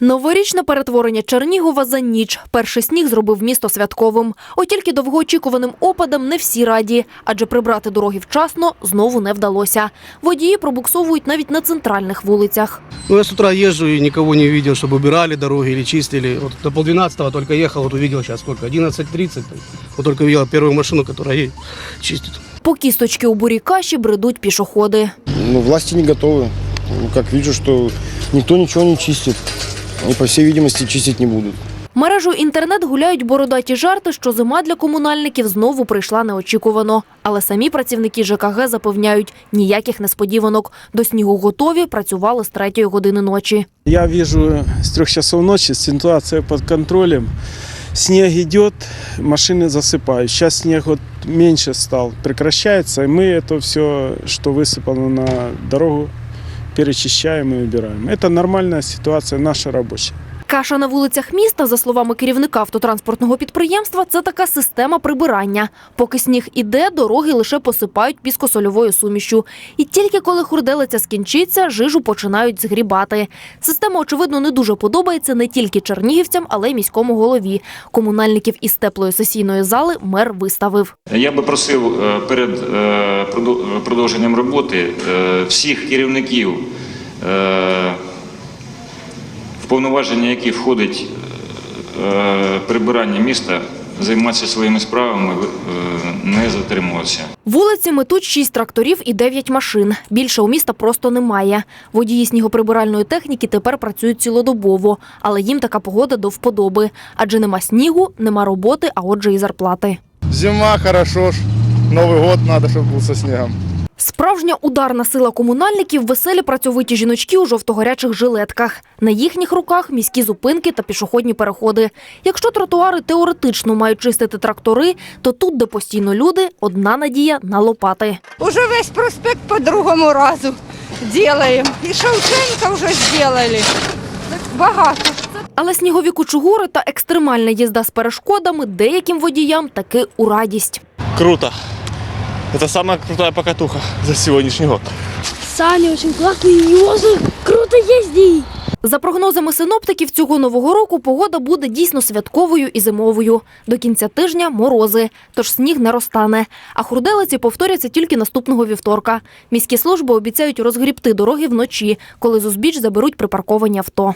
Новорічне перетворення Чернігова за ніч. Перший сніг зробив місто святковим. От тільки довгоочікуваним опадам не всі раді, адже прибрати дороги вчасно знову не вдалося. Водії пробуксовують навіть на центральних вулицях. Ну, я с утра езжу и никого не видел, чтобы убирали дороги или чистили. Вот до полдвенадцатого только ехал, вот увидел сейчас сколько, 11.30. там. Вот только увидел первую машину, которая ей чистит. По кісточки у бурій каші бредуть пішоходи. Ну, власти не готовы. Ну, Как вижу, что никто ничего не чистит. И, по всей видимости, чистить не будут. Мережу інтернет гуляють бородаті жарти, що зима для комунальників знову прийшла неочікувано. Але самі працівники ЖКГ запевняють, ніяких несподіванок. До снігу готові, працювали з третьої години ночі. Я вижу с трех часов ночи ситуация под контролем. Снег идет, машины засыпают. Сейчас снег вот меньше стал, прекращается, и мы это все, что высыпано на дорогу, перечищаем и убираем. Это нормальная ситуация наша рабочая. Каша на вулицях міста, за словами керівника автотранспортного підприємства, це така система прибирання. Поки сніг іде, дороги лише посипають піскосольовою сумішю. І тільки коли хурделиця скінчиться, жижу починають згрібати. Система, очевидно, не дуже подобається не тільки чернігівцям, але й міському голові. Комунальників із теплої сесійної зали мер виставив. Я би просив е, перед е, продовженням роботи е, всіх керівників, повноваження яких входить е, прибирання міста, займатися своїми справами, е, не затримуватися. Вулиці метуть шість тракторів і дев'ять машин. Більше у міста просто немає. Водії снігоприбиральної техніки тепер працюють цілодобово, але їм така погода до вподоби. Адже нема снігу, нема роботи, а отже і зарплати. Зима хорошо ж. Новый год надо, чтобы был со снегом. Справжня ударна сила комунальників веселі працьовиті жіночки у жовтогарячих жилетках. На їхніх руках міські зупинки та пішохідні переходи. Якщо тротуари теоретично мають чистити трактори, то тут, де постійно люди, одна надія на лопати. Уже весь проспект по другому разу делаем. И Шевченко уже сделали. Багато. Але снігові кучугури та екстремальна їзда з перешкодами деяким водіям таки у радість. Круто. Это самая крутая покатуха за сегодняшний год. Сани очень классные, и можно круто ездить. За прогнозами синоптиків, цього нового року погода буде дійсно святковою і зимовою. До кінця тижня морози, тож сніг не розтане. А хурделиці повторяться тільки наступного вівторка. Міські служби обіцяють розгрібти дороги вночі, коли з узбіч заберуть припарковані авто.